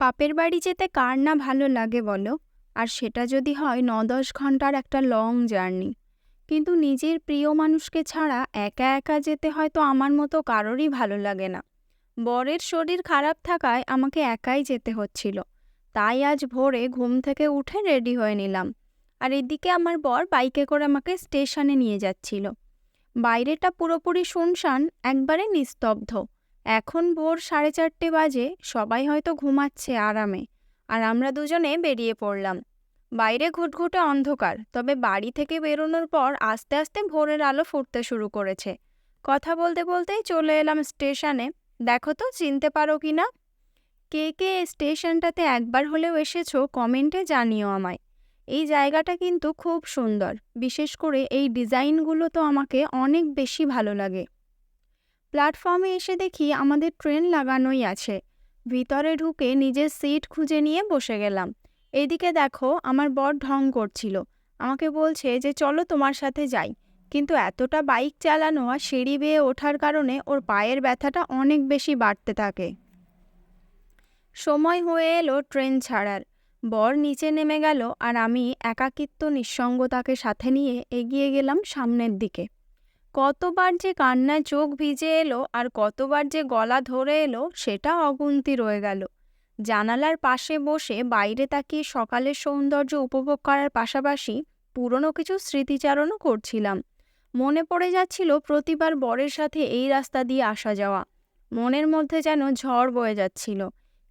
বাপের বাড়ি যেতে কার না ভালো লাগে বলো? আর সেটা যদি হয় ন দশ ঘণ্টার একটা লং জার্নি কিন্তু নিজের প্রিয় মানুষকে ছাড়া একা একা যেতে হয়তো আমার মতো কারোরই ভালো লাগে না। বরের শরীর খারাপ থাকায় আমাকে একাই যেতে হচ্ছিল। তাই আজ ভোরে ঘুম থেকে উঠে রেডি হয়ে নিলাম। আর এদিকে আমার বর বাইকে করে আমাকে স্টেশনে নিয়ে যাচ্ছিল। বাইরেটা পুরোপুরি শুনশান, একবারে নিস্তব্ধ। এখন ভোর সাড়ে চারটে বাজে, সবাই হয়তো ঘুমাচ্ছে আরামে, আর আমরা দুজনে বেরিয়ে পড়লাম। বাইরে ঘুটঘুটে অন্ধকার, তবে বাড়ি থেকে বেরোনোর পর আস্তে আস্তে ভোরের আলো ফুটতে শুরু করেছে। কথা বলতে বলতেই চলে এলাম স্টেশনে। দেখো তো, চিনতে পারো কি না? কে কে স্টেশনটাতে একবার হলেও এসেছ, কমেন্টে জানিও আমায়। এই জায়গাটা কিন্তু খুব সুন্দর, বিশেষ করে এই ডিজাইনগুলো তো আমাকে অনেক বেশি ভালো লাগে। প্ল্যাটফর্মে এসে দেখি আমাদের ট্রেন লাগানোই আছে। ভিতরে ঢুকে নিজের সিট খুঁজে নিয়ে বসে গেলাম। এদিকে দেখো, আমার বর ঢং করছিল। আমাকে বলছে যে, চলো তোমার সাথে যাই। কিন্তু এতটা বাইক চালানো আর সিঁড়ি বেয়ে ওঠার কারণে ওর পায়ের ব্যথাটা অনেক বেশি বাড়তে থাকে। সময় হয়ে এলো ট্রেন ছাড়ার। বর নিচে নেমে গেল আর আমি একাকিত্ব, নিঃসঙ্গতাকে সাথে নিয়ে এগিয়ে গেলাম সামনের দিকে। কতবার যে কান্নায় চোখ ভিজে এলো আর কতবার যে গলা ধরে এলো, সেটা অগুন্তি রয়ে গেল। জানালার পাশে বসে বাইরে তাকিয়ে সকালের সৌন্দর্য উপভোগ করার পাশাপাশি পুরনো কিছু স্মৃতিচারণও করছিলাম। মনে পড়ে যাচ্ছিল প্রতিবার বরের সাথে এই রাস্তা দিয়ে আসা যাওয়া। মনের মধ্যে যেন ঝড় বয়ে যাচ্ছিল।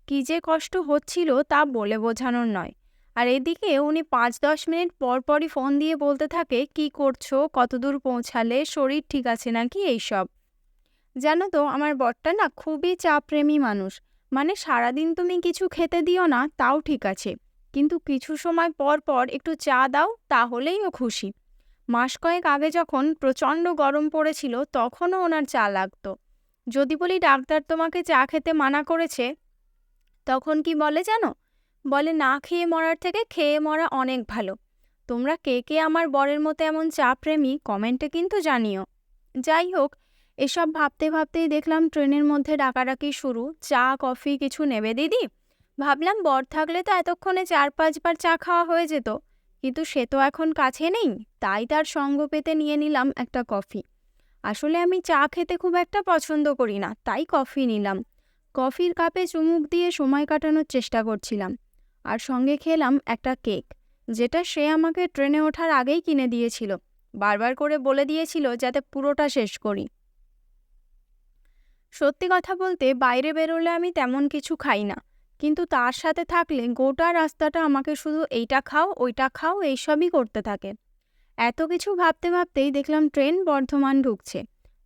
কি যে কষ্ট হচ্ছিল তা বলে বোঝানোর নয়। আর এদিকে উনি পাঁচ দশ মিনিট পর পরই ফোন দিয়ে বলতে থাকে, কি করছ? কতদূর পৌঁছালে? শরীর ঠিক আছে নাকি এইসব? জানো তো, আমার বরটা না খুবই চাপপ্রেমী মানুষ। মানে সারাদিন তুমি কিছু খেতে দিও না, তাও ঠিক আছে। কিন্তু কিছু সময় পর পর একটু চা দাও, তাহলেই ও খুশি। মাস কয়েক আগে যখন প্রচণ্ড গরম পড়েছিল, তখনও ওনার চা লাগতো। যদি বলি ডাক্তার তোমাকে চা খেতে মানা করেছে, তখন কি বলে জানো? বলে, না খেয়ে মরার থেকে খেয়ে মরা অনেক ভালো। তোমরা কে কে আমার বরের মতো এমন চা প্রেমী কমেন্টে কিন্তু জানিও। যাই হোক, এসব ভাবতে ভাবতেই দেখলাম ট্রেনের মধ্যে ডাকাডাকি শুরু। চা, কফি কিছু নেবে দিদি? ভাবলাম বর থাকলে তো এতক্ষণে চার পাঁচবার চা খাওয়া হয়ে যেত। কিন্তু সে তো এখন কাছে নেই, তাই তার সঙ্গ পেতে নিয়ে নিলাম একটা কফি। আসলে আমি চা খেতে খুব একটা পছন্দ করি না, তাই কফি নিলাম। কফির কাপে চুমুক দিয়ে সময় কাটানোর চেষ্টা করছিলাম। আর সঙ্গে খেলাম একটা কেক, যেটা সে আমাকে ট্রেনে ওঠার আগেই কিনে দিয়েছিল। বারবার করে বলে দিয়েছিল যাতে পুরোটা শেষ করি। সত্যি কথা বলতে বাইরে বেরোলে আমি তেমন কিছু খাই না, কিন্তু তার সাথে থাকলে গোটা রাস্তাটা আমাকে শুধু এইটা খাও, ওইটা খাও, এইসবই করতে থাকে। এত কিছু ভাবতে ভাবতেই দেখলাম ট্রেন বর্ধমান ঢুকছে।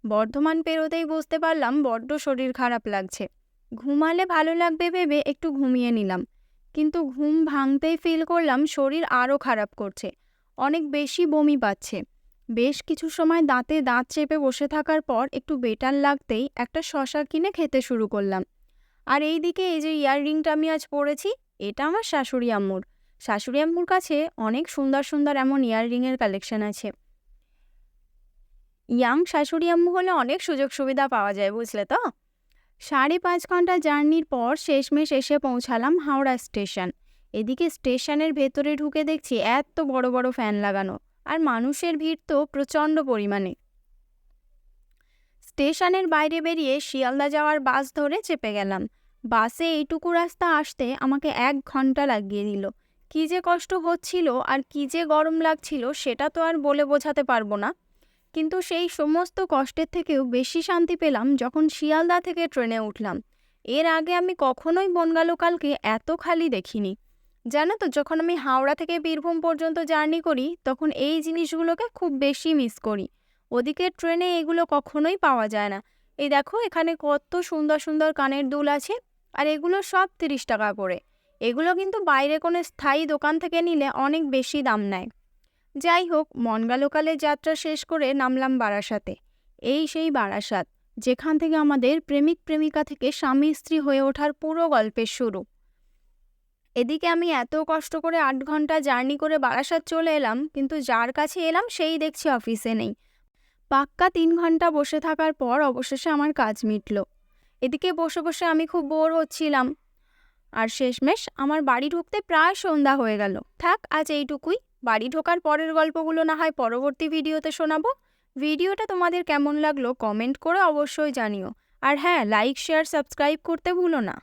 বর্ধমান পেরোতেই বুঝতে পারলাম বড্ড শরীর খারাপ লাগছে। ঘুমালে ভালো লাগবে ভেবে একটু ঘুমিয়ে নিলাম। কিন্তু ঘুম ভাঙতেই ফিল করলাম শরীর আরও খারাপ করছে। অনেক বেশি বমি পাচ্ছে। বেশ কিছু সময় দাঁতে দাঁত চেপে বসে থাকার পর একটু বেটার লাগতেই একটা শশা কিনে খেতে শুরু করলাম। আর এই দিকে এই যে ইয়াররিংটা আমি আজ পরেছি, এটা আমার শাশুড়ি আম্মুর। শাশুড়ি আম্মুর কাছে অনেক সুন্দর সুন্দর এমন ইয়াররিংয়ের কালেকশন আছে। ইয়াং শাশুড়ি আম্মু হলে অনেক সুযোগ সুবিধা পাওয়া যায়, বুঝলে তো? সাড়ে পাঁচ ঘণ্টা জার্নির পর শেষমেশ এসে পৌঁছালাম হাওড়া স্টেশন। এদিকে স্টেশনের ভেতরে ঢুকে দেখছি এত বড় বড় ফ্যান লাগানো, আর মানুষের ভিড় তো প্রচণ্ড পরিমাণে। স্টেশনের বাইরে বেরিয়ে শিয়ালদা যাওয়ার বাস ধরে চেপে গেলাম। বাসে এইটুকু রাস্তা আসতে আমাকে এক ঘণ্টা লাগিয়ে দিল। কী যে কষ্ট হচ্ছিল আর কী যে গরম লাগছিল সেটা তো আর বলে বোঝাতে পারব না। কিন্তু সেই সমস্ত কষ্টের থেকেও বেশি শান্তি পেলাম যখন শিয়ালদা থেকে ট্রেনে উঠলাম। এর আগে আমি কখনোই বনগা লোকালকে এত খালি দেখিনি। জানো তো, যখন আমি হাওড়া থেকে বীরভূম পর্যন্ত জার্নি করি, তখন এই জিনিসগুলোকে খুব বেশি মিস করি। ওদিকে ট্রেনে এগুলো কখনোই পাওয়া যায় না। এই দেখো, এখানে কত সুন্দর সুন্দর কানের দুল আছে, আর এগুলো সব তিরিশ টাকা করে। এগুলো কিন্তু বাইরে কোনো স্থায়ী দোকান থেকে নিলে অনেক বেশি দাম নেয়। যাই হোক মনগা লোকালের যাত্রা শেষ করে নামলাম বারাসাতে। এই সেই বারাসাত, যেখান থেকে আমাদের প্রেমিক প্রেমিকা থেকে স্বামী স্ত্রী হয়ে ওঠার পুরো গল্পের শুরু। এদিকে আমি এত কষ্ট করে আট ঘণ্টা জার্নি করে বারাসাত চলে এলাম, কিন্তু যার কাছে এলাম সেই দেখছি অফিসে নেই। পাক্কা তিন ঘণ্টা বসে থাকার পর অবশেষে আমার কাজ মিটল। এদিকে বসে বসে আমি খুব বোর হচ্ছিলাম। আর শেষমেশ আমার বাড়ি ঢুকতে প্রায় সন্ধ্যা হয়ে গেল। থাক, আজ এইটুকুই। বাড়ি ঢোকার পরের গল্পগুলো না হয় পরবর্তী ভিডিওতে শোনাবো। ভিডিওটা তোমাদের কেমন লাগল কমেন্ট করে অবশ্যই জানিও। আর হ্যাঁ লাইক শেয়ার সাবস্ক্রাইব করতে ভুলো না।